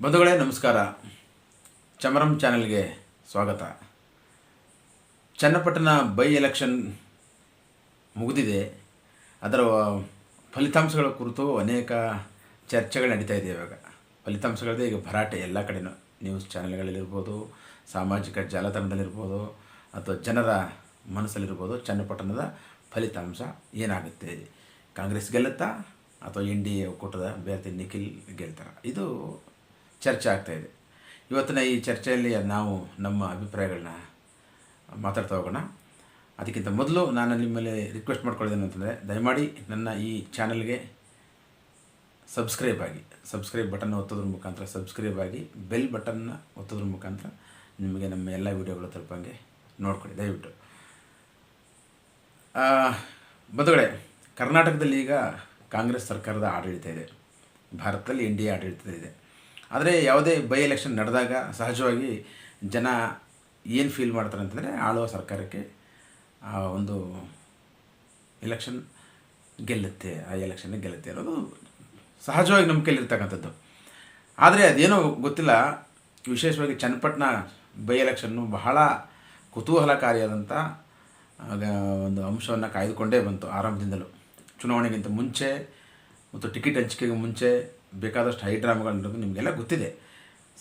ಬಂಧುಗಳೇ, ನಮಸ್ಕಾರ. ಚಮರಂ ಚಾನೆಲ್ಗೆ ಸ್ವಾಗತ. ಚನ್ನಪಟ್ಟಣ ಬೈ ಎಲೆಕ್ಷನ್ ಮುಗಿದಿದೆ. ಅದರ ಫಲಿತಾಂಶಗಳ ಕುರಿತು ಅನೇಕ ಚರ್ಚೆಗಳು ನಡೀತಾ ಇದೆ ಇವಾಗ. ಫಲಿತಾಂಶಗಳದೇ ಈಗ ಭರಾಟೆ ಎಲ್ಲ ಕಡೆನೂ. ನ್ಯೂಸ್ ಚಾನೆಲ್ಗಳಲ್ಲಿರ್ಬೋದು, ಸಾಮಾಜಿಕ ಜಾಲತಾಣದಲ್ಲಿರ್ಬೋದು, ಅಥವಾ ಜನರ ಮನಸ್ಸಲ್ಲಿರ್ಬೋದು ಚನ್ನಪಟ್ಟಣದ ಫಲಿತಾಂಶ ಏನಾಗುತ್ತೆ? ಕಾಂಗ್ರೆಸ್ ಗೆಲ್ಲುತ್ತಾ ಅಥವಾ ಎನ್ ಡಿ ಎ ಒಕ್ಕೂಟದ ಅಭ್ಯರ್ಥಿ ನಿಖಿಲ್ ಗೆಲ್ತಾರ? ಇದು ಚರ್ಚೆ ಆಗ್ತಾಯಿದೆ ಇವತ್ತಿನ ಈ ಚರ್ಚೆಯಲ್ಲಿ ನಾವು ನಮ್ಮ ಅಭಿಪ್ರಾಯಗಳನ್ನ ಮಾತಾಡ್ತಾ ಹೋಗೋಣ. ಅದಕ್ಕಿಂತ ಮೊದಲು ನಾನು ನಿಮ್ಮಲ್ಲಿ ರಿಕ್ವೆಸ್ಟ್ ಮಾಡ್ಕೊಳ್ಳೋದೇನು ಅಂತಂದರೆ, ದಯಮಾಡಿ ನನ್ನ ಈ ಚಾನಲ್ಗೆ ಸಬ್ಸ್ಕ್ರೈಬ್ ಆಗಿ ಸಬ್ಸ್ಕ್ರೈಬ್ ಬಟನ್ ಒತ್ತೋದ್ರ ಮುಖಾಂತರ ಸಬ್ಸ್ಕ್ರೈಬ್ ಆಗಿ ಬೆಲ್ ಬಟನ್ನ ಒತ್ತೋದ್ರ ಮುಖಾಂತರ ನಿಮಗೆ ನಮ್ಮ ಎಲ್ಲ ವೀಡಿಯೋಗಳು ತಲುಪಂಗೆ ನೋಡ್ಕೊಳ್ಳಿ, ದಯವಿಟ್ಟು. ಬಂಧುಗಳೇ, ಕರ್ನಾಟಕದಲ್ಲಿ ಈಗ ಕಾಂಗ್ರೆಸ್ ಸರ್ಕಾರದ ಆಡಳಿತ ಇದೆ. ಭಾರತದಲ್ಲಿ ಎನ್ ಡಿ ಎ ಆಡಳಿತ ಇದೆ. ಆದರೆ ಯಾವುದೇ ಬೈ ಎಲೆಕ್ಷನ್ ನಡೆದಾಗ ಸಹಜವಾಗಿ ಜನ ಏನು ಫೀಲ್ ಮಾಡ್ತಾರೆ ಅಂತಂದರೆ ಆಳುವ ಸರ್ಕಾರಕ್ಕೆ ಆ ಒಂದು ಎಲೆಕ್ಷನ್ ಗೆಲ್ಲುತ್ತೆ, ಆ ಎಲೆಕ್ಷನ್ ಗೆಲ್ಲುತ್ತೆ ಅನ್ನೋದು ಸಹಜವಾಗಿ ನಮ್ಮ ಆದರೆ ಅದೇನೋ ಗೊತ್ತಿಲ್ಲ, ವಿಶೇಷವಾಗಿ ಚನ್ನಪಟ್ಟಣ ಬೈ ಎಲೆಕ್ಷನ್ನು ಬಹಳ ಕುತೂಹಲಕಾರಿಯಾದಂಥ ಒಂದು ಅಂಶವನ್ನು ಕಾಯ್ದುಕೊಂಡೇ ಬಂತು ಆರಂಭದಿಂದಲೂ. ಚುನಾವಣೆಗಿಂತ ಮುಂಚೆ ಮತ್ತು ಟಿಕೆಟ್ ಹಂಚಿಕೆಗೆ ಮುಂಚೆ ಬೇಕಾದಷ್ಟು ಹೈಡ್ರಾಮಾಗಳು ನಡೆದು ನಿಮಗೆಲ್ಲ ಗೊತ್ತಿದೆ.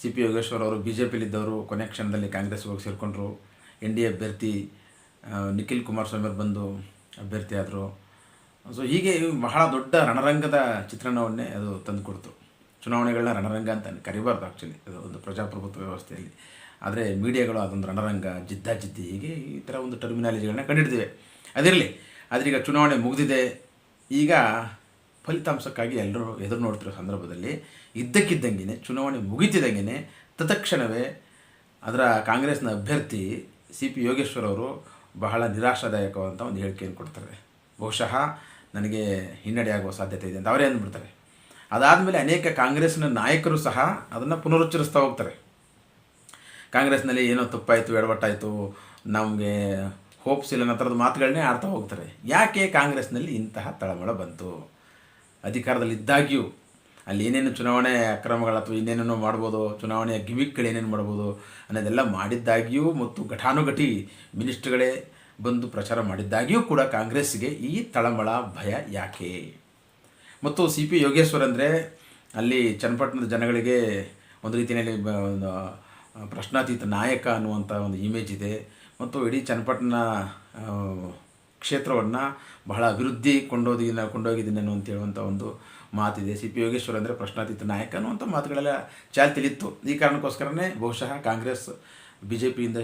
ಸಿ ಪಿ ಯೋಗೇಶ್ವರ್ ಅವರು ಬಿ ಜೆ ಪಿಲಿದ್ದವರು ಕೊನೆ ಕ್ಷಣದಲ್ಲಿ ಕಾಂಗ್ರೆಸ್ಗೆ ಹೋಗಿ ಸೇರಿಕೊಂಡ್ರು. ಎನ್ ಡಿ ಅಭ್ಯರ್ಥಿ ನಿಖಿಲ್ ಕುಮಾರಸ್ವಾಮಿ ಅವರು ಬಂದು ಅಭ್ಯರ್ಥಿ ಆದರು. ಸೊ, ಹೀಗೆ ಬಹಳ ದೊಡ್ಡ ರಣರಂಗದ ಚಿತ್ರಣವನ್ನೇ ಅದು ತಂದುಕೊಡ್ತು ಚುನಾವಣೆಗಳನ್ನ ರಣರಂಗ ಅಂತ ಕರಿಬಾರ್ದು ಆ್ಯಕ್ಚುಲಿ ಅದು ಒಂದು ಪ್ರಜಾಪ್ರಭುತ್ವ ವ್ಯವಸ್ಥೆಯಲ್ಲಿ. ಆದರೆ ಮೀಡಿಯಾಗಳು ಅದೊಂದು ರಣರಂಗ ಜಿದ್ದಾಜಿದ್ದಿ ಹೀಗೆ ಈ ಥರ ಒಂದು ಟರ್ಮಿನಾಲಜಿಗಳನ್ನ ಕಂಡಿಡ್ದಿವೆ. ಅದಿರಲಿ, ಆದರೆ ಈಗ ಚುನಾವಣೆ ಮುಗಿದಿದೆ. ಈಗ ಫಲಿತಾಂಶಕ್ಕಾಗಿ ಎಲ್ಲರೂ ಎದುರು ನೋಡ್ತಿರೋ ಸಂದರ್ಭದಲ್ಲಿ ಇದ್ದಕ್ಕಿದ್ದಂಗೆ ಚುನಾವಣೆ ಮುಗಿತಿದ್ದಂಗೆ ತತ್ಕ್ಷಣವೇ ಅದರ ಕಾಂಗ್ರೆಸ್ನ ಅಭ್ಯರ್ಥಿ ಸಿ ಪಿ ಯೋಗೇಶ್ವರ್ ಅವರು ಬಹಳ ನಿರಾಶಾದಾಯಕವಾದಂಥ ಒಂದು ಹೇಳಿಕೆಯನ್ನು ಕೊಡ್ತಾರೆ. ಬಹುಶಃ ನನಗೆ ಹಿನ್ನಡೆಯಾಗುವ ಸಾಧ್ಯತೆ ಇದೆ ಅಂತ ಅವರೇ ಅಂದ್ಬಿಡ್ತಾರೆ. ಅದಾದಮೇಲೆ ಅನೇಕ ಕಾಂಗ್ರೆಸ್ನ ನಾಯಕರು ಸಹ ಅದನ್ನು ಪುನರುಚ್ಚರಿಸ್ತಾ ಹೋಗ್ತಾರೆ. ಕಾಂಗ್ರೆಸ್ನಲ್ಲಿ ಏನೋ ತಪ್ಪಾಯಿತು, ಎಡವಟ್ಟಾಯಿತು, ನಮಗೆ ಹೋಪ್ಸ್ ಇಲ್ಲ ಮಾತುಗಳನ್ನೇ ಆಡ್ತಾ ಹೋಗ್ತಾರೆ. ಯಾಕೆ ಕಾಂಗ್ರೆಸ್ನಲ್ಲಿ ಇಂತಹ ತಳಮಳ ಬಂತು? ಅಧಿಕಾರದಲ್ಲಿ ಇದ್ದಾಗ್ಯೂ ಅಲ್ಲಿ ಏನೇನು ಚುನಾವಣೆ ಅಕ್ರಮಗಳು ಅಥವಾ ಇನ್ನೇನೇನೋ ಮಾಡ್ಬೋದು, ಚುನಾವಣೆಯ ಗಿಮಿಕ್ಗಳು ಏನೇನು ಮಾಡ್ಬೋದು ಅನ್ನೋದೆಲ್ಲ ಮಾಡಿದ್ದಾಗಿಯೂ ಮತ್ತು ಘಟಾನುಘಟಿ ಮಿನಿಸ್ಟ್ರುಗಳೇ ಬಂದು ಪ್ರಚಾರ ಮಾಡಿದ್ದಾಗಿಯೂ ಕೂಡ ಕಾಂಗ್ರೆಸ್ಗೆ ಈ ತಳಮಳ ಭಯ ಯಾಕೆ? ಮತ್ತು ಸಿ ಪಿ ಯೋಗೇಶ್ವರ್ ಅಂದರೆ ಅಲ್ಲಿ ಚನ್ನಪಟ್ಟಣದ ಜನಗಳಿಗೆ ಒಂದು ರೀತಿಯಲ್ಲಿ ಪ್ರಶ್ನಾತೀತ ನಾಯಕ ಅನ್ನುವಂಥ ಒಂದು ಇಮೇಜ್ ಇದೆ. ಮತ್ತು ಇಡೀ ಚನ್ನಪಟ್ಟಣ ಕ್ಷೇತ್ರವನ್ನು ಬಹಳ ಅಭಿವೃದ್ಧಿ ಕೊಂಡೋದಿನ ಕೊಂಡೋಗಿದ್ದೀನಿ ಅಂತ ಹೇಳುವಂಥ ಒಂದು ಮಾತಿದೆ. ಸಿ ಪಿ ಯೋಗೇಶ್ವರ್ ಅಂದರೆ ಪ್ರಶ್ನಾತೀತ ನಾಯಕ ಅನ್ನುವಂಥ ಮಾತುಗಳೆಲ್ಲ ಚಾಲ್ತಿಲಿತ್ತು. ಈ ಕಾರಣಕ್ಕೋಸ್ಕರನೇ ಬಹುಶಃ ಕಾಂಗ್ರೆಸ್ ಬಿ ಜೆ ಪಿಯಿಂದ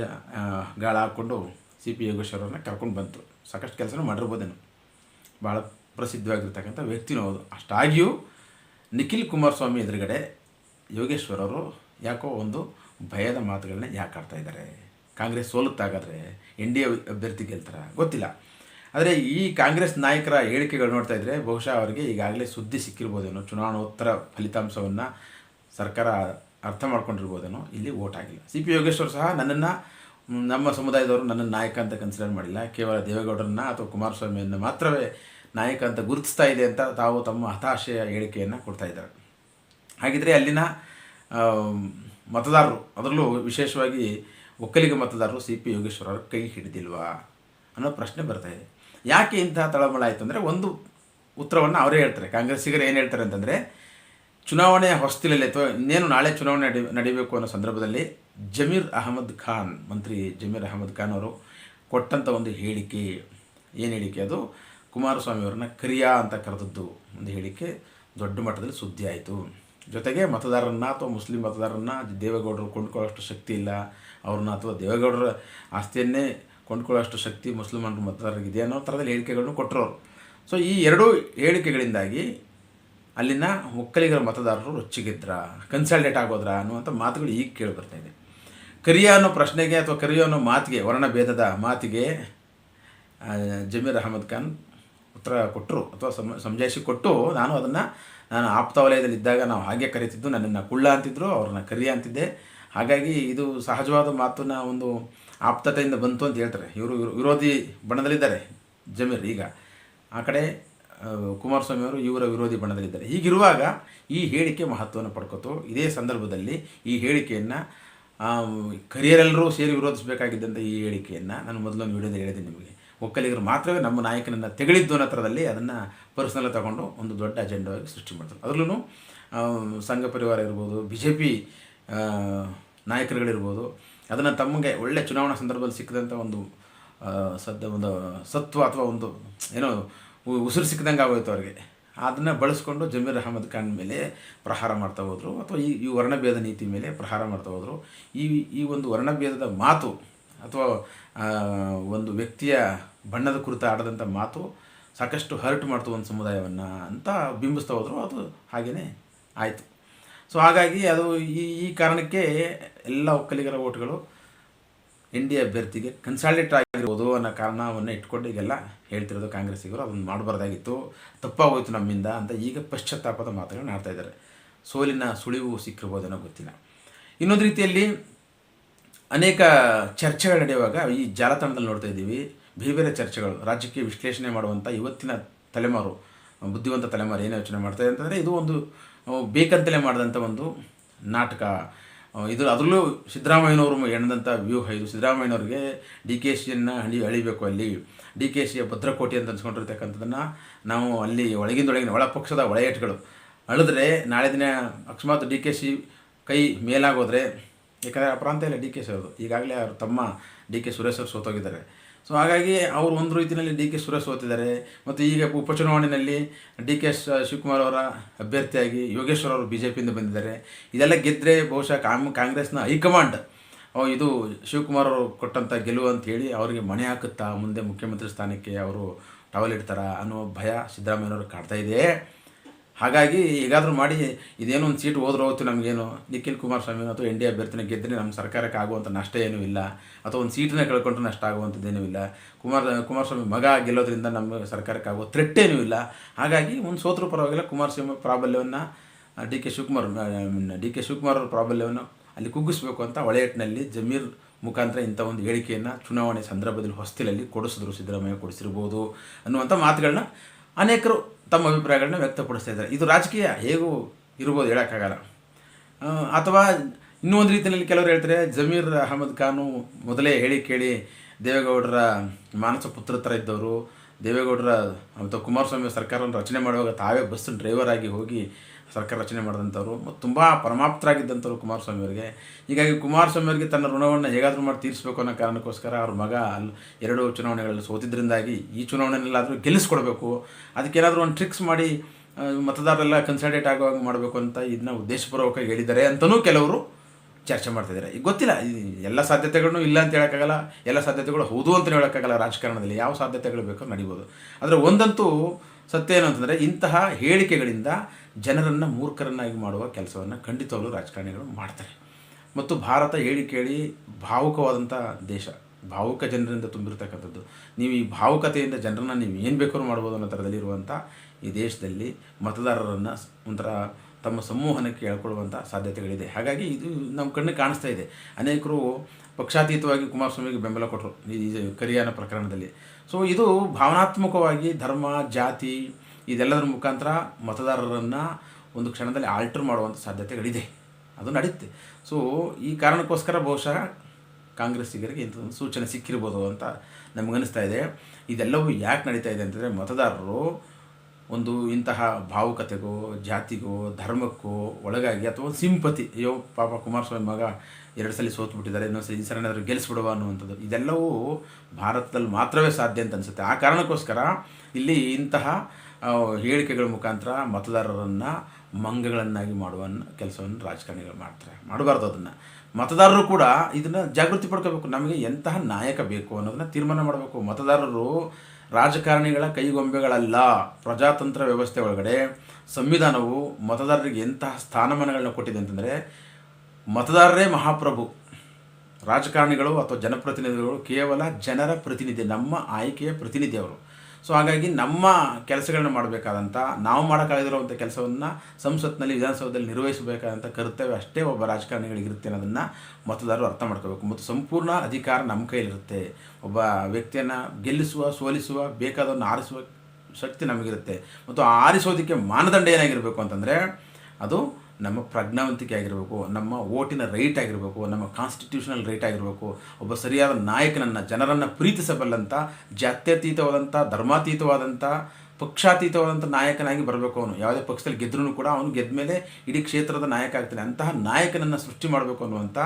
ಗಾಳ ಹಾಕ್ಕೊಂಡು ಸಿ ಪಿ ಯೋಗೇಶ್ವರನ್ನ ಕರ್ಕೊಂಡು ಬಂತು. ಸಾಕಷ್ಟು ಕೆಲಸನೂ ಮಾಡಿರ್ಬೋದೇನು. ಭಾಳ ಪ್ರಸಿದ್ಧವಾಗಿರ್ತಕ್ಕಂಥ ವ್ಯಕ್ತಿನೂ ಹೌದು. ಅಷ್ಟಾಗಿಯೂ ನಿಖಿಲ್ ಕುಮಾರಸ್ವಾಮಿ ಎದುರುಗಡೆ ಯೋಗೇಶ್ವರ್ ಅವರು ಯಾಕೋ ಒಂದು ಭಯದ ಮಾತುಗಳನ್ನ ಯಾಕೆ ಆಡ್ತಾ ಇದ್ದಾರೆ? ಕಾಂಗ್ರೆಸ್ ಸೋಲುತ್ತಾಗಾದರೆ ಎನ್ ಡಿ ಎ ಅಭ್ಯರ್ಥಿ ಗೆಲ್ತಾರ? ಗೊತ್ತಿಲ್ಲ. ಆದರೆ ಈ ಕಾಂಗ್ರೆಸ್ ನಾಯಕರ ಹೇಳಿಕೆಗಳು ನೋಡ್ತಾ ಇದ್ದರೆ ಬಹುಶಃ ಅವರಿಗೆ ಈಗಾಗಲೇ ಸುದ್ದಿ ಸಿಕ್ಕಿರ್ಬೋದೇನೋ ಚುನಾವಣೋತ್ತರ ಫಲಿತಾಂಶವನ್ನು ಸರ್ಕಾರ ಅರ್ಥ ಮಾಡ್ಕೊಂಡಿರ್ಬೋದೇನೋ, ಇಲ್ಲಿ ಓಟ್ ಆಗಿಲ್ಲ. ಸಿ ಪಿ ಯೋಗೇಶ್ವರ್ ಸಹ ನನ್ನನ್ನು ನಮ್ಮ ಸಮುದಾಯದವರು ನನ್ನನ್ನು ನಾಯಕ ಅಂತ ಕನ್ಸಿಡರ್ ಮಾಡಿಲ್ಲ. ಕೇವಲ ದೇವೇಗೌಡರನ್ನ ಅಥವಾ ಕುಮಾರಸ್ವಾಮಿಯನ್ನು ಮಾತ್ರವೇ ನಾಯಕ ಅಂತ ಗುರುತಿಸ್ತಾ ಇದೆ ಅಂತ ತಾವು ತಮ್ಮ ಹತಾಶೆಯ ಹೇಳಿಕೆಯನ್ನು ಕೊಡ್ತಾ ಇದ್ದಾರೆ. ಹಾಗಿದ್ರೆ ಅಲ್ಲಿನ ಮತದಾರರು, ಅದರಲ್ಲೂ ವಿಶೇಷವಾಗಿ ಒಕ್ಕಲಿಗ ಮತದಾರರು ಸಿ ಪಿ ಯೋಗೇಶ್ವರ ಕೈ ಹಿಡಿದಿಲ್ವಾ ಅನ್ನೋ ಪ್ರಶ್ನೆ ಬರ್ತಾ ಇದೆ. ಯಾಕೆ ಇಂತಹ ತಳಮಳ ಆಯಿತು ಅಂದರೆ ಒಂದು ಉತ್ತರವನ್ನು ಅವರೇ ಹೇಳ್ತಾರೆ. ಕಾಂಗ್ರೆಸ್ಸಿಗರು ಏನು ಹೇಳ್ತಾರೆ ಅಂತಂದರೆ, ಚುನಾವಣೆ ಹೊಸ್ತಿಲಲ್ಲಿ ಅಥವಾ ಇನ್ನೇನು ನಾಳೆ ಚುನಾವಣೆ ನಡಿ ನಡಿಬೇಕು ಅನ್ನೋ ಸಂದರ್ಭದಲ್ಲಿ ಜಮೀರ್ ಅಹಮದ್ ಖಾನ್, ಮಂತ್ರಿ ಜಮೀರ್ ಅಹಮದ್ ಖಾನ್ ಅವರು ಕೊಟ್ಟಂಥ ಒಂದು ಹೇಳಿಕೆ, ಏನು ಹೇಳಿಕೆ ಅದು? ಕುಮಾರಸ್ವಾಮಿ ಅವರನ್ನ ಕರಿಯಾ ಅಂತ ಕರೆದದ್ದು ಒಂದು ಹೇಳಿಕೆ ದೊಡ್ಡ ಮಟ್ಟದಲ್ಲಿ ಸುದ್ದಿ ಆಯಿತು. ಜೊತೆಗೆ ಮತದಾರರನ್ನ ಅಥವಾ ಮುಸ್ಲಿಂ ಮತದಾರರನ್ನ ದೇವೇಗೌಡರು ಕೊಂಡ್ಕೊಳ್ಳೋಷ್ಟು ಶಕ್ತಿ ಇಲ್ಲ. ಅವ್ರನ್ನ ಅಥವಾ ದೇವೇಗೌಡರ ಆಸ್ತಿಯನ್ನೇ ಕೊಂಡ್ಕೊಳ್ಳೋಷ್ಟು ಶಕ್ತಿ ಮುಸ್ಲಿಮರ ಮತದಾರರಿಗಿದೆ ಅನ್ನೋ ಥರದಲ್ಲಿ ಹೇಳಿಕೆಗಳನ್ನು ಕೊಟ್ಟರು ಸೊ ಈ ಎರಡೂ ಹೇಳಿಕೆಗಳಿಂದಾಗಿ ಅಲ್ಲಿನ ಒಕ್ಕಲಿಗರ ಮತದಾರರು ರೊಚ್ಚಿಗೆದ್ರ ಕನ್ಸಲ್ಟೇಟ್ ಆಗೋದ್ರ ಅನ್ನುವಂಥ ಮಾತುಗಳು ಈಗ ಕೇಳಿ ಬರ್ತಾ ಇದೆ. ಕರಿಯ ಅನ್ನೋ ಪ್ರಶ್ನೆಗೆ ಅಥವಾ ಕರಿಯ ಅನ್ನೋ ಮಾತಿಗೆ, ವರ್ಣಭೇದದ ಮಾತಿಗೆ ಜಮೀರ್ ಅಹಮದ್ ಖಾನ್ ಉತ್ತರ ಕೊಟ್ಟರು ಅಥವಾ ಸಮ ಕೊಟ್ಟು ನಾನು ಅದನ್ನು, ನಾನು ಆಪ್ತ ವಲಯದಲ್ಲಿದ್ದಾಗ ನಾವು ಹಾಗೆ ಕರಿತಿದ್ದು ನನ್ನನ್ನು ಕುಳ್ಳ ಅಂತಿದ್ರು, ಅವ್ರನ್ನ ಕರಿಯ ಅಂತಿದ್ದೆ. ಹಾಗಾಗಿ ಇದು ಸಹಜವಾದ ಮಾತನ್ನ ಒಂದು ಆಪ್ತತೆಯಿಂದ ಬಂತು ಅಂತ ಹೇಳ್ತಾರೆ. ಇವರು ವಿರೋಧಿ ಬಣದಲ್ಲಿದ್ದಾರೆ ಜಮೀರ್ ಈಗ. ಆ ಕಡೆ ಕುಮಾರಸ್ವಾಮಿ ಅವರು ಇವರ ವಿರೋಧಿ ಬಣದಲ್ಲಿದ್ದಾರೆ. ಹೀಗಿರುವಾಗ ಈ ಹೇಳಿಕೆ ಮಹತ್ವವನ್ನು ಪಡ್ಕೋತು. ಇದೇ ಸಂದರ್ಭದಲ್ಲಿ ಈ ಹೇಳಿಕೆಯನ್ನು ಕರಿಯರೆಲ್ಲರೂ ಸೇರಿ ವಿರೋಧಿಸಬೇಕಾಗಿದ್ದಂಥ ಈ ಹೇಳಿಕೆಯನ್ನು ನಾನು ಮೊದಲೊಂದು ವಿಡಿಯೋದಲ್ಲಿ ಹೇಳಿದೆ ನಿಮಗೆ. ಒಕ್ಕಲಿಗರು ಮಾತ್ರವೇ ನಮ್ಮ ನಾಯಕನನ್ನು ತೆಗಳಿದ್ದು ಅನ್ನೋ ಥರದಲ್ಲಿ ಅದನ್ನು ಪರ್ಸ್ನಲ್ ತಗೊಂಡು ಒಂದು ದೊಡ್ಡ ಅಜೆಂಡವಾಗಿ ಸೃಷ್ಟಿ ಮಾಡ್ತಾರೆ. ಅದರಲ್ಲೂ ಸಂಘ ಪರಿವಾರ ಇರ್ಬೋದು ಬಿ ಜೆ ಪಿ ನಾಯಕರುಗಳಿರ್ಬೋದು ಅದನ್ನು ತಮಗೆ ಒಳ್ಳೆ ಚುನಾವಣಾ ಸಂದರ್ಭದಲ್ಲಿ ಸಿಕ್ಕಿದಂಥ ಒಂದು ಸದ್ದ ಒಂದು ಸತ್ವ ಅಥವಾ ಒಂದು ಏನೋ ಉಸಿರು ಸಿಕ್ಕಿದಂಗೆ ಆಗೋಯ್ತು ಅವರಿಗೆ. ಅದನ್ನು ಬಳಸ್ಕೊಂಡು ಜಮೀರ್ ಅಹಮದ್ ಖಾನ್ ಮೇಲೆ ಪ್ರಹಾರ ಮಾಡ್ತಾ ಹೋದರು, ಅಥವಾ ಈ ಈ ವರ್ಣಭೇದ ನೀತಿ ಮೇಲೆ ಪ್ರಹಾರ ಮಾಡ್ತಾ ಹೋದರು. ಈ ಈ ಒಂದು ವರ್ಣಭೇದದ ಮಾತು ಅಥವಾ ಒಂದು ವ್ಯಕ್ತಿಯ ಬಣ್ಣದ ಕುರಿತು ಆಡದಂಥ ಮಾತು ಸಾಕಷ್ಟು ಹರ್ಟ್ ಮಾಡ್ತು ಒಂದು ಸಮುದಾಯವನ್ನು ಅಂತ ಬಿಂಬಿಸ್ತಾ ಹೋದರು. ಅದು ಹಾಗೆಯೇ ಆಯಿತು. ಸೊ ಹಾಗಾಗಿ ಅದು ಈ ಈ ಕಾರಣಕ್ಕೆ ಎಲ್ಲ ಒಕ್ಕಲಿಗರ ಓಟ್ಗಳು ಎನ್ ಡಿ ಅಭ್ಯರ್ಥಿಗೆ ಕನ್ಸಾಲ್ಟೇಟ್ ಆಗಿರ್ಬೋದು ಅನ್ನೋ ಕಾರಣವನ್ನು ಇಟ್ಕೊಂಡು ಈಗೆಲ್ಲ ಹೇಳ್ತಿರೋದು ಕಾಂಗ್ರೆಸ್ಸಿಗರು ಅದನ್ನು ಮಾಡಬಾರ್ದಾಗಿತ್ತು. ತಪ್ಪಾಗೋಯ್ತು ನಮ್ಮಿಂದ ಅಂತ ಈಗ ಪಶ್ಚಾತ್ತಾಪದ ಮಾತುಗಳನ್ನ ಆಡ್ತಾ ಇದ್ದಾರೆ. ಸೋಲಿನ ಸುಳಿವು ಸಿಕ್ಕಿರ್ಬೋದೇನೋ ಗೊತ್ತಿಲ್ಲ. ಇನ್ನೊಂದು ರೀತಿಯಲ್ಲಿ ಅನೇಕ ಚರ್ಚೆಗಳು ನಡೆಯುವಾಗ ಈ ಜಾಲತಾಣದಲ್ಲಿ ನೋಡ್ತಾ ಇದ್ದೀವಿ. ಬೇರೆ ಬೇರೆ ಚರ್ಚೆಗಳು, ರಾಜ್ಯಕ್ಕೆ ವಿಶ್ಲೇಷಣೆ ಮಾಡುವಂಥ ಇವತ್ತಿನ ತಲೆಮಾರು, ಬುದ್ಧಿವಂತ ತಲೆಮಾರು ಏನು ಯೋಚನೆ ಮಾಡ್ತಾ ಇದೆ ಅಂತಂದರೆ ಇದು ಒಂದು ಬೇಕಂತಲೇ ಮಾಡಿದಂಥ ಒಂದು ನಾಟಕ. ಇದು ಅದರಲ್ಲೂ ಸಿದ್ದರಾಮಯ್ಯನವರು ಎಣ್ಣದಂಥ ವ್ಯೂಹ ಇದು. ಸಿದ್ದರಾಮಯ್ಯನವ್ರಿಗೆ ಡಿ ಕೆ ಶಿಯನ್ನು ಹಳಿ ಅಳಿಬೇಕು ಅಲ್ಲಿ. ಡಿ ಕೆ ಸಿಯ ಭದ್ರಕೋಟೆ ಅಂತ ಅನ್ಸ್ಕೊಂಡಿರ್ತಕ್ಕಂಥದ್ದನ್ನು ನಾವು ಅಲ್ಲಿ ಒಳಗಿಂದೊಳಗಿನ ಒಳ ಪಕ್ಷದ ಒಳಯೇಟುಗಳು ಅಳಿದ್ರೆ ನಾಳೆ ದಿನ ಅಕಸ್ಮಾತ್ ಡಿ ಕೆ ಸಿ ಕೈ ಮೇಲಾಗೋದ್ರೆ ಯಾಕಂದರೆ ಆ ಪ್ರಾಂತ ಇಲ್ಲ ಡಿ ಕೆ ಸಿ ಅವರು ಈಗಾಗಲೇ ಅವರು ತಮ್ಮ ಡಿ ಕೆ ಸುರೇಶ್ ಅವರು ಸೋತೋಗಿದ್ದಾರೆ. ಸೊ ಹಾಗಾಗಿ ಅವರು ಒಂದು ರೀತಿಯಲ್ಲಿ ಡಿ ಕೆ ಸುರೇಶ್ ಸೋತಿದ್ದಾರೆ ಮತ್ತು ಈಗ ಉಪಚುನಾವಣೆಯಲ್ಲಿ ಡಿ ಕೆ ಶಿವಕುಮಾರ್ ಅವರ ಅಭ್ಯರ್ಥಿಯಾಗಿ ಯೋಗೇಶ್ವರ್ ಅವರು ಬಿ ಜೆ ಪಿಯಿಂದ ಬಂದಿದ್ದಾರೆ. ಇದೆಲ್ಲ ಗೆದ್ದರೆ ಬಹುಶಃ ಕಾಮ್ ಕಾಂಗ್ರೆಸ್ನ ಹೈಕಮಾಂಡ್ ಇದು ಶಿವಕುಮಾರ್ ಅವರು ಕೊಟ್ಟಂಥ ಗೆಲುವು ಅಂತ ಹೇಳಿ ಅವರಿಗೆ ಮಣೆ ಹಾಕುತ್ತಾ ಮುಂದೆ ಮುಖ್ಯಮಂತ್ರಿ ಸ್ಥಾನಕ್ಕೆ ಅವರು ಟವಲ್ ಇಡ್ತಾರ ಅನ್ನೋ ಭಯ ಸಿದ್ದರಾಮಯ್ಯನವರು ಕಾಡ್ತಾ ಇದೆ. ಹಾಗಾಗಿ ಹೇಗಾದರೂ ಮಾಡಿ, ಇದೇನೋ ಒಂದು ಸೀಟ್ ಹೋದ್ರೆ ಹೋಗ್ತು ನಮಗೇನು. ನಿಖಿಲ್ ಕುಮಾರಸ್ವಾಮಿ ಅಥವಾ ಎನ್ ಡಿ ಅಭ್ಯರ್ಥಿನ ಗೆದ್ದರೆ ನಮ್ಮ ಸರ್ಕಾರಕ್ಕೆ ಆಗುವಂಥ ನಷ್ಟ ಏನೂ ಇಲ್ಲ. ಅಥವಾ ಒಂದು ಸೀಟನ್ನ ಕಳ್ಕೊಂಡ್ರೆ ನಷ್ಟ ಆಗುವಂಥದ್ದೇನೂ ಇಲ್ಲ. ಕುಮಾರ, ಕುಮಾರಸ್ವಾಮಿ ಮಗ ಗೆಲ್ಲೋದ್ರಿಂದ ನಮ್ಮ ಸರ್ಕಾರಕ್ಕೆ ಆಗುವ ಥ್ರೆಟ್ಟೇನೂ ಇಲ್ಲ. ಹಾಗಾಗಿ ಒಂದು ಸೋತರು ಪರವಾಗಿಲ್ಲ. ಕುಮಾರಸ್ವಾಮಿ ಪ್ರಾಬಲ್ಯವನ್ನು, D K Shivakumar D K Shivakumar ಅವರ ಪ್ರಾಬಲ್ಯವನ್ನು ಅಲ್ಲಿ ಕುಗ್ಗಿಸ್ಬೇಕು ಅಂತ ಒಳೆಯಟ್ನಲ್ಲಿ ಜಮೀರ್ ಮುಖಾಂತರ ಇಂಥ ಒಂದು ಹೇಳಿಕೆಯನ್ನು ಚುನಾವಣೆ ಸಂದರ್ಭದಲ್ಲಿ ಹೊಸ್ತಿಲಲ್ಲಿ ಕೊಡಿಸಿದ್ರು ಸಿದ್ದರಾಮಯ್ಯ ಕೊಡಿಸಿರ್ಬೋದು ಅನ್ನುವಂಥ ಮಾತುಗಳನ್ನ ಅನೇಕರು ತಮ್ಮ ಅಭಿಪ್ರಾಯಗಳನ್ನ ವ್ಯಕ್ತಪಡಿಸ್ತಾ ಇದ್ದಾರೆ. ಇದು ರಾಜಕೀಯ, ಹೇಗೂ ಇರ್ಬೋದು ಹೇಳೋಕ್ಕಾಗಲ್ಲ. ಅಥವಾ ಇನ್ನೊಂದು ರೀತಿಯಲ್ಲಿ ಕೆಲವರು ಹೇಳ್ತಾರೆ, ಜಮೀರ್ ಅಹಮದ್ ಖಾನು ಮೊದಲೇ ಹೇಳಿ ಕೇಳಿ, ದೇವೇಗೌಡರ ಮಾನಸ ಪುತ್ರ ಥರ ಇದ್ದವರು, ದೇವೇಗೌಡರ ಮತ್ತು ಕುಮಾರಸ್ವಾಮಿ ಸರ್ಕಾರವನ್ನು ರಚನೆ ಮಾಡುವಾಗ ತಾವೇ ಬಸ್ ಡ್ರೈವರ್ ಆಗಿ ಹೋಗಿ ಸರ್ಕಾರ ರಚನೆ ಮಾಡಿದಂಥವ್ರು ಮತ್ತು ತುಂಬ ಪರಮಾಪ್ತರಾಗಿದ್ದಂಥವ್ರು ಕುಮಾರಸ್ವಾಮಿ ಅವರಿಗೆ. ಹೀಗಾಗಿ ಕುಮಾರಸ್ವಾಮಿ ಅವರಿಗೆ ತನ್ನ ಋಣವನ್ನು ಹೇಗಾದರೂ ಮಾಡಿ ತೀರಿಸಬೇಕು ಅನ್ನೋ ಕಾರಣಕ್ಕೋಸ್ಕರ ಅವ್ರ ಮಗ ಅಲ್ಲಿ ಎರಡು ಚುನಾವಣೆಗಳಲ್ಲಿ ಸೋತಿದ್ದರಿಂದಾಗಿ ಈ ಚುನಾವಣೆಯಲ್ಲಾದರೂ ಗೆಲ್ಲಿಸ್ಕೊಡ್ಬೇಕು. ಅದಕ್ಕೇನಾದರೂ ಒಂದು ಟ್ರಿಕ್ಸ್ ಮಾಡಿ ಮತದಾರರೆಲ್ಲ ಕನ್ಸಲ್ಟೇಟ್ ಆಗುವಾಗ ಮಾಡಬೇಕು ಅಂತ ಇದನ್ನ ಉದ್ದೇಶಪೂರ್ವಕವಾಗಿ ಹೇಳಿದ್ದಾರೆ ಅಂತಲೂ ಕೆಲವರು ಚರ್ಚೆ ಮಾಡ್ತಿದ್ದಾರೆ ಈಗ ಗೊತ್ತಿಲ್ಲ ಎಲ್ಲ ಸಾಧ್ಯತೆಗಳನ್ನು ಇಲ್ಲ ಅಂತ ಹೇಳೋಕ್ಕಾಗಲ್ಲ, ಎಲ್ಲ ಸಾಧ್ಯತೆಗಳು ಹೌದು ಅಂತ ಹೇಳೋಕ್ಕಾಗಲ್ಲ ರಾಜಕಾರಣದಲ್ಲಿ. ಯಾವ ಸಾಧ್ಯತೆಗಳು ಬೇಕೋ ನಡಿಬೋದು. ಆದರೆ ಒಂದಂತೂ ಸತ್ಯ ಏನು ಅಂತಂದರೆ ಇಂತಹ ಹೇಳಿಕೆಗಳಿಂದ ಜನರನ್ನು ಮೂರ್ಖರನ್ನಾಗಿ ಮಾಡುವ ಕೆಲಸವನ್ನು ಖಂಡಿತವಾಗಲೂ ರಾಜಕಾರಣಿಗಳು ಮಾಡ್ತಾರೆ. ಮತ್ತು ಭಾರತ ಹೇಳಿ ಕೇಳಿ ಭಾವುಕವಾದಂಥ ದೇಶ, ಭಾವುಕ ಜನರಿಂದ ತುಂಬಿರ್ತಕ್ಕಂಥದ್ದು. ನೀವು ಈ ಭಾವುಕತೆಯಿಂದ ಜನರನ್ನು ನೀವು ಏನು ಬೇಕಾದ್ರೂ ಮಾಡ್ಬೋದು ಅನ್ನೋ ಥರದಲ್ಲಿರುವಂಥ ಈ ದೇಶದಲ್ಲಿ ಮತದಾರರನ್ನು ಒಂಥರ ತಮ್ಮ ಸಂವಹನಕ್ಕೆ ಹೇಳ್ಕೊಳ್ಳುವಂಥ ಸಾಧ್ಯತೆಗಳಿದೆ. ಹಾಗಾಗಿ ಇದು ನಮ್ಮ ಕಣ್ಣಿಗೆ ಕಾಣಿಸ್ತಾ ಇದೆ. ಅನೇಕರು ಪಕ್ಷಾತೀತವಾಗಿ ಕುಮಾರಸ್ವಾಮಿಗೆ ಬೆಂಬಲ ಕೊಟ್ಟರು ಈ ಕರಿಯಾನ ಪ್ರಕರಣದಲ್ಲಿ. ಸೊ ಇದು ಭಾವನಾತ್ಮಕವಾಗಿ ಧರ್ಮ, ಜಾತಿ ಇದೆಲ್ಲದರ ಮುಖಾಂತರ ಮತದಾರರನ್ನು ಒಂದು ಕ್ಷಣದಲ್ಲಿ ಆಲ್ಟರ್ ಮಾಡುವಂಥ ಸಾಧ್ಯತೆಗಳಿದೆ. ಅದು ನಡೆಯುತ್ತೆ ಸೊ ಈ ಕಾರಣಕ್ಕೋಸ್ಕರ ಬಹುಶಃ ಕಾಂಗ್ರೆಸ್ಸಿಗರಿಗೆ ಇಂಥ ಒಂದು ಸೂಚನೆ ಸಿಕ್ಕಿರ್ಬೋದು ಅಂತ ನಮಗನ್ನಿಸ್ತಾ ಇದೆ. ಇದೆಲ್ಲವೂ ಯಾಕೆ ನಡೀತಾ ಇದೆ ಅಂತಂದರೆ ಮತದಾರರು ಒಂದು ಇಂತಹ ಭಾವುಕತೆಗೋ, ಜಾತಿಗೋ, ಧರ್ಮಕ್ಕೋ ಒಳಗಾಗಿ ಅಥವಾ ಸಿಂಪತಿ, ಅಯ್ಯೋ, ಪಾಪ ಕುಮಾರಸ್ವಾಮಿ ಮಗ ಎರಡು ಸಲ ಸೋತು ಬಿಟ್ಟಿದ್ದಾರೆ, ಇನ್ನೊಂದು ಸಲ ಈ ಸಲ ಏನಾದರೂ ಗೆಲ್ಲಿಸ್ಬಿಡುವ ಅನ್ನುವಂಥದ್ದು. ಇದೆಲ್ಲವೂ ಭಾರತದಲ್ಲಿ ಮಾತ್ರವೇ ಸಾಧ್ಯ ಅಂತ ಅನಿಸುತ್ತೆ. ಆ ಕಾರಣಕ್ಕೋಸ್ಕರ ಇಲ್ಲಿ ಇಂತಹ ಹೇಳಿಕೆಗಳ ಮುಖಾಂತರ ಮತದಾರರನ್ನು ಮಂಗಗಳನ್ನಾಗಿ ಮಾಡುವ ಕೆಲಸವನ್ನು ರಾಜಕಾರಣಿಗಳು ಮಾಡ್ತಾರೆ. ಮಾಡಬಾರ್ದು ಅದನ್ನು. ಮತದಾರರು ಕೂಡ ಇದನ್ನು ಜಾಗೃತಿ ಪಡ್ಕೋಬೇಕು. ನಮಗೆ ಎಂತಹ ನಾಯಕ ಬೇಕು ಅನ್ನೋದನ್ನ ತೀರ್ಮಾನ ಮಾಡಬೇಕು. ಮತದಾರರು ರಾಜಕಾರಣಿಗಳ ಕೈಗೊಂಬೆಗಳಲ್ಲ. ಪ್ರಜಾತಂತ್ರ ವ್ಯವಸ್ಥೆ ಒಳಗಡೆ ಸಂವಿಧಾನವು ಮತದಾರರಿಗೆ ಎಂತಹ ಸ್ಥಾನಮಾನಗಳನ್ನ ಕೊಟ್ಟಿದೆ ಅಂತಂದರೆ, ಮತದಾರರೇ ಮಹಾಪ್ರಭು. ರಾಜಕಾರಣಿಗಳು ಅಥವಾ ಜನಪ್ರತಿನಿಧಿಗಳು ಕೇವಲ ಜನರ ಪ್ರತಿನಿಧಿ, ನಮ್ಮ ಆಯ್ಕೆಯ ಪ್ರತಿನಿಧಿ ಅವರು. ಸೊ ಹಾಗಾಗಿ ನಮ್ಮ ಕೆಲಸಗಳನ್ನ ಮಾಡಬೇಕಾದಂಥ ನಾವು ಮಾಡೋಕ್ಕಾಗದಿರುವಂಥ ಕೆಲಸವನ್ನು ಸಂಸತ್ನಲ್ಲಿ, ವಿಧಾನಸೌಧದಲ್ಲಿ ನಿರ್ವಹಿಸಬೇಕಾದಂಥ ಕರ್ತವ್ಯ ಅಷ್ಟೇ ಒಬ್ಬ ರಾಜಕಾರಣಿಗಳಿಗಿರುತ್ತೆ ಅನ್ನೋದನ್ನು ಮತದಾರರು ಅರ್ಥ ಮಾಡ್ಕೋಬೇಕು. ಮತ್ತು ಸಂಪೂರ್ಣ ಅಧಿಕಾರ ನಮ್ಮ ಕೈಲಿರುತ್ತೆ. ಒಬ್ಬ ವ್ಯಕ್ತಿಯನ್ನು ಗೆಲ್ಲಿಸುವ, ಸೋಲಿಸುವ ಬೇಕಾದವನ್ನು ಆರಿಸುವ ಶಕ್ತಿ ನಮಗಿರುತ್ತೆ. ಮತ್ತು ಆರಿಸೋದಕ್ಕೆ ಮಾನದಂಡ ಏನಾಗಿರಬೇಕು ಅಂತಂದರೆ, ಅದು ನಮ್ಮ ಪ್ರಜ್ಞಾವಂತಿಕೆ ಆಗಿರಬೇಕು, ನಮ್ಮ ಓಟಿನ ರೈಟ್ ಆಗಿರಬೇಕು, ನಮ್ಮ ಕಾನ್ಸ್ಟಿಟ್ಯೂಷನಲ್ ರೈಟ್ ಆಗಿರಬೇಕು, ಒಬ್ಬ ಸರಿಯಾದ ನಾಯಕನನ್ನು, ಜನರನ್ನು ಪ್ರೀತಿಸಬಲ್ಲಂಥ ಜಾತ್ಯತೀತವಾದಂಥ ಧರ್ಮಾತೀತವಾದಂಥ ಪಕ್ಷಾತೀತವಾದಂಥ ನಾಯಕನಾಗಿ ಬರಬೇಕು ಅವನು. ಯಾವುದೇ ಪಕ್ಷದಲ್ಲಿ ಗೆದ್ರೂ ಕೂಡ ಅವನು ಗೆದ್ದ ಮೇಲೆ ಇಡೀ ಕ್ಷೇತ್ರದ ನಾಯಕ ಆಗ್ತಾನೆ. ಅಂತಹ ನಾಯಕನನ್ನು ಸೃಷ್ಟಿ ಮಾಡಬೇಕು ಅನ್ನುವಂಥ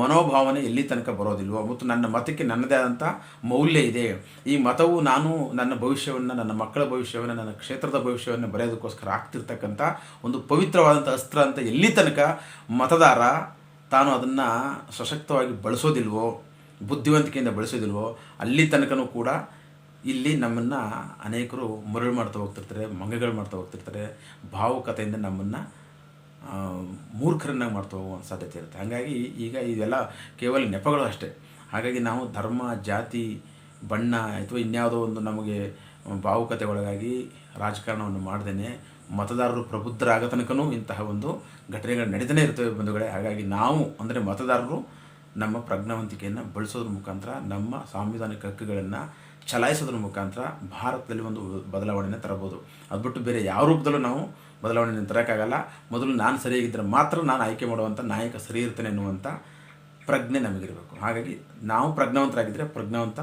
ಮನೋಭಾವನೆ ಎಲ್ಲಿ ತನಕ ಬರೋದಿಲ್ವೋ, ಮತ್ತು ನನ್ನ ಮತಕ್ಕೆ ನನ್ನದೇ ಆದಂಥ ಮೌಲ್ಯ ಇದೆ. ಈ ಮತವು ನಾನು ನನ್ನ ಭವಿಷ್ಯವನ್ನು, ನನ್ನ ಮಕ್ಕಳ ಭವಿಷ್ಯವನ್ನು, ನನ್ನ ಕ್ಷೇತ್ರದ ಭವಿಷ್ಯವನ್ನು ಬರೆಯೋದಕ್ಕೋಸ್ಕರ ಆಗ್ತಿರ್ತಕ್ಕಂಥ ಒಂದು ಪವಿತ್ರವಾದಂಥ ಅಸ್ತ್ರ ಅಂತ ಎಲ್ಲಿ ತನಕ ಮತದಾರ ತಾನು ಅದನ್ನು ಸಶಕ್ತವಾಗಿ ಬಳಸೋದಿಲ್ವೋ, ಬುದ್ಧಿವಂತಿಕೆಯಿಂದ ಬಳಸೋದಿಲ್ವೋ, ಅಲ್ಲಿ ತನಕನೂ ಕೂಡ ಇಲ್ಲಿ ನಮ್ಮನ್ನು ಅನೇಕರು ಮರಳು ಮಾಡ್ತಾ ಹೋಗ್ತಿರ್ತಾರೆ, ಮಂಗಗಳು ಮಾಡ್ತಾ ಹೋಗ್ತಿರ್ತಾರೆ, ಭಾವುಕತೆಯಿಂದ ನಮ್ಮನ್ನು ಮೂರ್ಖರನ್ನಾಗಿ ಮಾಡ್ತಾ ಹೋಗುವ ಸಾಧ್ಯತೆ ಇರುತ್ತೆ. ಹಾಗಾಗಿ ಈಗ ಇದೆಲ್ಲ ಕೇವಲ ನೆಪಗಳು ಅಷ್ಟೇ. ಹಾಗಾಗಿ ನಾವು ಧರ್ಮ, ಜಾತಿ, ಬಣ್ಣ ಅಥವಾ ಇನ್ಯಾವುದೋ ಒಂದು ನಮಗೆ ಭಾವುಕತೆ ಒಳಗಾಗಿ ರಾಜಕಾರಣವನ್ನು ಮಾಡ್ದೇ ಮತದಾರರು ಪ್ರಬುದ್ಧರಾಗ ತನಕನೂ ಇಂತಹ ಒಂದು ಘಟನೆಗಳು ನಡೀತಾನೆ ಇರ್ತವೆ ಬಂಧುಗಳೇ. ಹಾಗಾಗಿ ನಾವು ಅಂದರೆ ಮತದಾರರು ನಮ್ಮ ಪ್ರಜ್ಞಾವಂತಿಕೆಯನ್ನು ಬಳಸೋದ್ರ ಮುಖಾಂತರ ನಮ್ಮ ಸಾಂವಿಧಾನಿಕ ಹಕ್ಕುಗಳನ್ನು ಚಲಾಯಿಸೋದ್ರ ಮುಖಾಂತರ ಭಾರತದಲ್ಲಿ ಒಂದು ಬದಲಾವಣೆಯನ್ನು ತರಬಹುದು ಅದು ಬಿಟ್ಟು ಬೇರೆ ಯಾವ ರೂಪದಲ್ಲೂ ನಾವು ಬದಲಾವಣೆಯನ್ನು ತರೋಕ್ಕಾಗಲ್ಲ. ಮೊದಲು ನಾನು ಸರಿಯಾಗಿದ್ದರೆ ಮಾತ್ರ ನಾನು ಆಯ್ಕೆ ಮಾಡುವಂಥ ನಾಯಕ ಸರಿ ಇರ್ತೇನೆ ಅನ್ನುವಂಥ ಪ್ರಜ್ಞೆ ನಮಗಿರಬೇಕು. ಹಾಗಾಗಿ ನಾವು ಪ್ರಜ್ಞಾವಂತರಾಗಿದ್ದರೆ ಪ್ರಜ್ಞಾವಂತ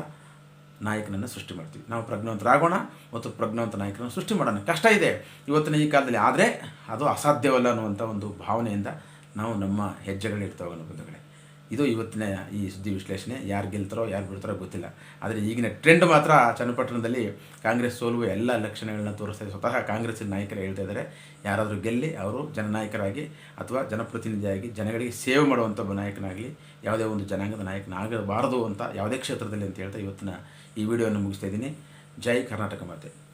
ನಾಯಕನನ್ನು ಸೃಷ್ಟಿ ಮಾಡ್ತೀವಿ. ನಾವು ಪ್ರಜ್ಞಾವಂತರಾಗೋಣ ಮತ್ತು ಪ್ರಜ್ಞಾವಂತ ನಾಯಕನನ್ನು ಸೃಷ್ಟಿ ಮಾಡೋಣ. ಕಷ್ಟ ಇದೆ ಇವತ್ತಿನ ಈ ಕಾಲದಲ್ಲಿ, ಆದರೆ ಅದು ಅಸಾಧ್ಯವಲ್ಲ ಅನ್ನುವಂಥ ಒಂದು ಭಾವನೆಯಿಂದ ನಾವು ನಮ್ಮ ಹೆಜ್ಜೆಗಳಿರ್ತಾವೆ ಅನ್ನೋ ಬಂಧುಗಳೇ ಇದು ಇವತ್ತಿನ ಈ ಸುದ್ದಿ ವಿಶ್ಲೇಷಣೆ. ಯಾರು ಗೆಲ್ತಾರೋ, ಯಾರು ಬಿಡ್ತಾರೋ ಗೊತ್ತಿಲ್ಲ. ಆದರೆ ಈಗಿನ ಟ್ರೆಂಡ್ ಮಾತ್ರ ಚನ್ನಪಟ್ಟಣದಲ್ಲಿ ಕಾಂಗ್ರೆಸ್ ಸೋಲುವ ಎಲ್ಲ ಲಕ್ಷಣಗಳನ್ನ ತೋರಿಸ್ತಾ ಸ್ವತಃ ಕಾಂಗ್ರೆಸ್ಸಿನ ನಾಯಕರು ಹೇಳ್ತಾ ಇದ್ದಾರೆ, ಯಾರಾದರೂ ಗೆಲ್ಲಿ ಅವರು ಜನನಾಯಕರಾಗಿ ಅಥವಾ ಜನಪ್ರತಿನಿಧಿಯಾಗಿ ಜನಗಳಿಗೆ ಸೇವೆ ಮಾಡುವಂಥ ನಾಯಕನಾಗಲಿ, ಯಾವುದೇ ಒಂದು ಜನಾಂಗದ ನಾಯಕನಾಗಬಾರದು ಅಂತ ಯಾವುದೇ ಕ್ಷೇತ್ರದಲ್ಲಿ ಅಂತ ಹೇಳ್ತಾ ಇವತ್ತಿನ ಈ ವಿಡಿಯೋವನ್ನು ಮುಗಿಸ್ತಾ ಇದ್ದೀನಿ. ಜೈ ಕರ್ನಾಟಕ ಮಾತೆ.